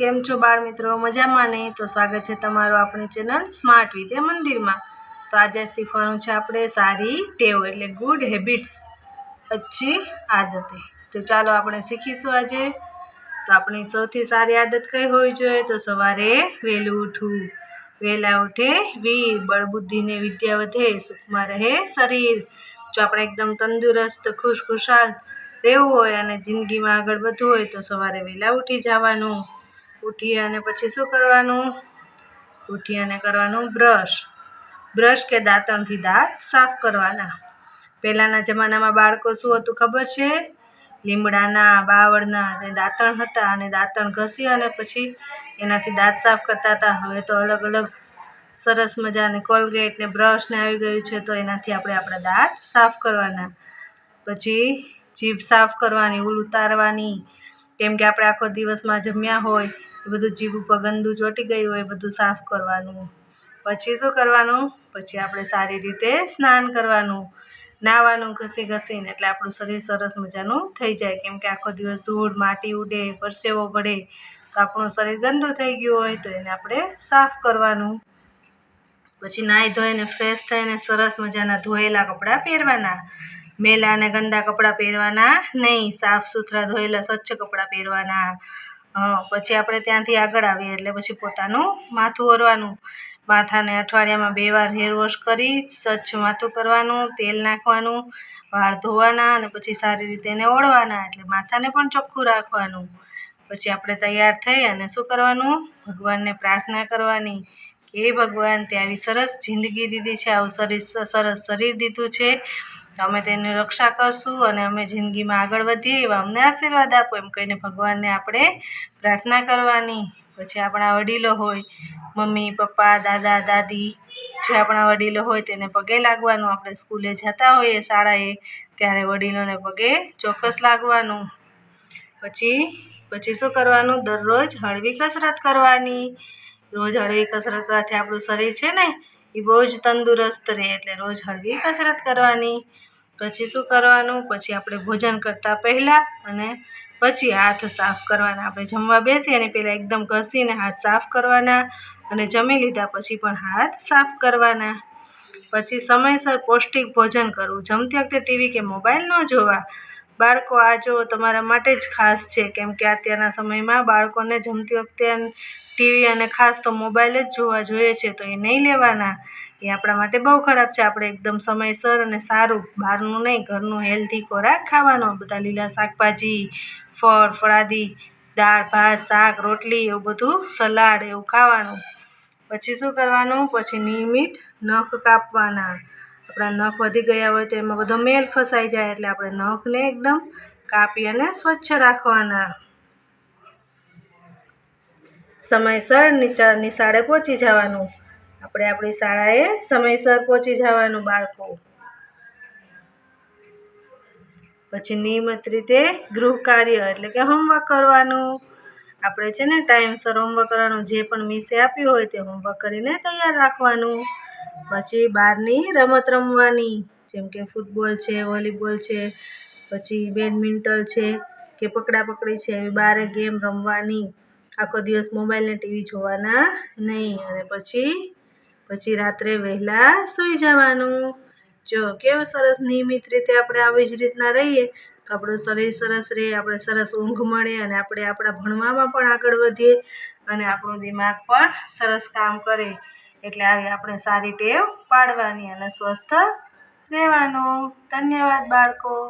કેમ છો બાળ મિત્રો? મજામાં નહીં તો સ્વાગત છે તમારું આપણી ચેનલ સ્માર્ટ વિદ્યા મંદિરમાં. તો આજે શીખવાનું છે આપણે સારી ટેવ, એટલે ગુડ હેબિટ્સ અચ્છી આદતે. તો ચાલો આપણે શીખીશું આજે. તો આપણી સૌથી સારી આદત કઈ હોવી જોઈએ? તો સવારે વહેલું ઉઠવું. વહેલા ઉઠે, વીર, બળબુદ્ધિને વિદ્યા વધે, સુખમાં રહે શરીર. જો આપણે એકદમ તંદુરસ્ત ખુશ ખુશાલ રહેવું હોય અને જિંદગીમાં આગળ વધવું હોય તો સવારે વહેલા ઉઠી જવાનું. ઉઠી અને પછી શું કરવાનું? ઉઠી અને કરવાનું બ્રશ. બ્રશ કે દાંતણથી દાંત સાફ કરવાના. પહેલાંના જમાનામાં બાળકો શું હતું ખબર છે? લીમડાના, બાવળના દાંતણ હતા અને દાંતણ ઘસી અને પછી એનાથી દાંત સાફ કરતા હતા. હવે તો અલગ અલગ સરસ મજાને કોલગેટ ને બ્રશ ને આવી ગયું છે તો એનાથી આપણે આપણા દાંત સાફ કરવાના. પછી જીભ સાફ કરવાની ઉલ ઉતારવાની. કેમ કે આપણે આખો દિવસમાં જમ્યા હોય એ બધું જીભ ઉપર ગંદુ ચોંટી ગયું હોય એ બધું સાફ કરવાનું. પછી શું કરવાનું? પછી આપણે સારી રીતે સ્નાન કરવાનું. નાહવાનું ઘસી ઘસીને, એટલે આપણું શરીર સરસ મજાનું થઈ જાય. કેમ કે આખો દિવસ ધૂળ, માટી ઉડે, પરસેવો પડે. તો આપણું શરીર ગંદુ થઈ ગયું હોય તો એને આપણે સાફ કરવાનું. પછી નાહી ધોઈને, ફ્રેશ થઈને સરસ મજાના ધોયેલા કપડાં પહેરવાના. મેલા અને ગંદા કપડાં પહેરવાના નહીં. સાફ સુથરા ધોયેલા સ્વચ્છ કપડાં પહેરવાના. પછી આપણે ત્યાંથી આગળ આવીએ એટલે પછી પોતાનું માથું ઓરવાનું. માથાને અઠવાડિયામાં બે વાર હેર વોશ કરી, સ્વચ્છ માથું કરવાનું, તેલ નાખવાનું, વાળ ધોવાના અને પછી સારી રીતે એને ઓળવાના એટલે માથાને પણ ચોખ્ખું રાખવાનું. પછી આપણે તૈયાર થઈ અને શું કરવાનું? ભગવાનને પ્રાર્થના કરવાની કે ભગવાન, તે આવી સરસ જિંદગી દીધી છે, આવું શરીર, સરસ શરીર દીધું છે. તો અમે તેની રક્ષા કરશું અને અમે જિંદગીમાં આગળ વધીએ એવા અમને આશીર્વાદ આપો. એમ કહીને ભગવાનને આપણે પ્રાર્થના કરવાની. પછી આપણા વડીલો હોય, મમ્મી, પપ્પા, દાદા, દાદી, જે આપણા વડીલો હોય તેને પગે લાગવાનું. આપણે સ્કૂલે જતા હોઈએ શાળાએ, ત્યારે વડીલોને પગે ચોક્કસ લાગવાનું. પછી પછી શું કરવાનું? દરરોજ હળવી કસરત કરવાની. રોજ હળવી કસરત કરવાથી આપણું શરીર છે ને એ બહુ જ તંદુરસ્ત રહે એટલે રોજ હળવી કસરત કરવાની. પછી શું કરવાનું? પછી આપણે ભોજન કરતાં પહેલાં અને પછી હાથ સાફ કરવાના. આપણે જમવા બેસીએ અને પહેલાં એકદમ ઘસીને હાથ સાફ કરવાના અને જમી લીધા પછી પણ હાથ સાફ કરવાના. પછી સમયસર પૌષ્ટિક ભોજન કરવું. જમતી વખતે ટીવી કે મોબાઈલ ન જોવા. બાળકો આ જો તમારા માટે જ ખાસ છે, કેમ કે અત્યારના સમયમાં બાળકોને જમતી વખતે ટીવી અને ખાસ તો મોબાઈલ જ જોવા જોઈએ છે, તો એ નહીં લેવાના. એ આપણા માટે બહુ ખરાબ છે. આપણે એકદમ સમયસર અને સારું બહારનું નહીં, ઘરનું હેલ્ધી ખોરાક ખાવાનો. બધા લીલા શાકભાજી, ફળ, ફળાદી, દાળ, ભાત, શાક, રોટલી એવું બધું, સલાડ એવું ખાવાનું. પછી શું કરવાનું? પછી નિયમિત નખ કાપવાના. આપણા નખ વધી ગયા હોય તો એમાં બધો મેલ ફસાઈ જાય એટલે આપણે નખને એકદમ કાપી અને સ્વચ્છ રાખવાના. સમયસર નીચા નિશાળે પહોંચી જવાનું. આપણે આપણી શાળાએ સમયસર પહોંચી જવાનું બાળકો. પછી નિયમિત રીતે ગૃહ કાર્ય એટલે કે હોમવર્ક કરવાનું. આપણે છે ને ટાઈમસર હોમવર્ક કરવાનું, જે પણ મિસે આપ્યું હોય તે હોમવર્ક કરીને તૈયાર રાખવાનું. પછી બહારની રમત રમવાની, જેમ કે ફૂટબોલ છે, વોલીબોલ છે, પછી બેડમિન્ટન છે, કે પકડા પકડી છે, એવી બહાર ગેમ રમવાની. આખો દિવસ મોબાઈલ ને ટીવી જોવાના નહીં. અને પછી પછી રાત્રે વહેલા સૂઈ જવાનું. જો કેવું સરસ નિયમિત રીતે આપણે આવી જ રીતના રહીએ, તો આપણું શરીર સરસ રહે, આપણે સરસ ઊંઘ મળે, અને આપણે આપણા ભણવામાં પણ આગળ વધીએ, અને આપણું દિમાગ પણ સરસ કામ કરે. એટલે આવી આપણે સારી ટેવ પાડવાની અને સ્વસ્થ રહેવાનું. ધન્યવાદ બાળકો.